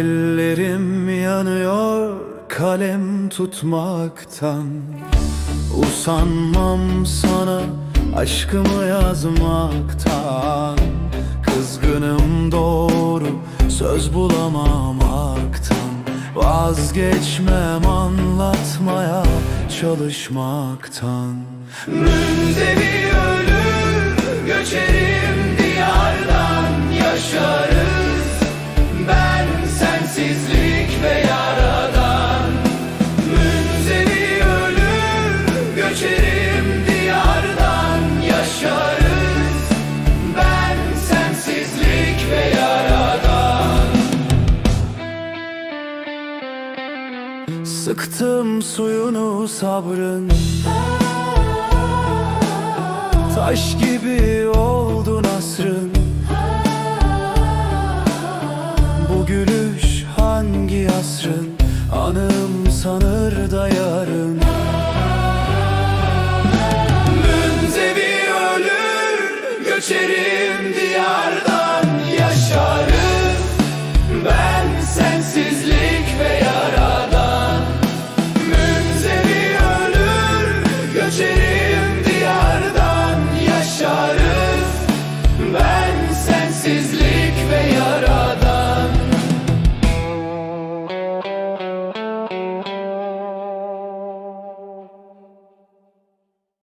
Ellerim yanıyor kalem tutmaktan. Usanmam sana aşkımı yazmaktan söz bulamamaktan Vazgeçmem anlatmaya çalışmaktan. Münzevi ölür göçerim Sıktım suyunu sabrın. Taş gibi oldu nasrın. Bu gülüş hangi asrın? Anım sanır da yarın. Münzevi ölür diyardan is.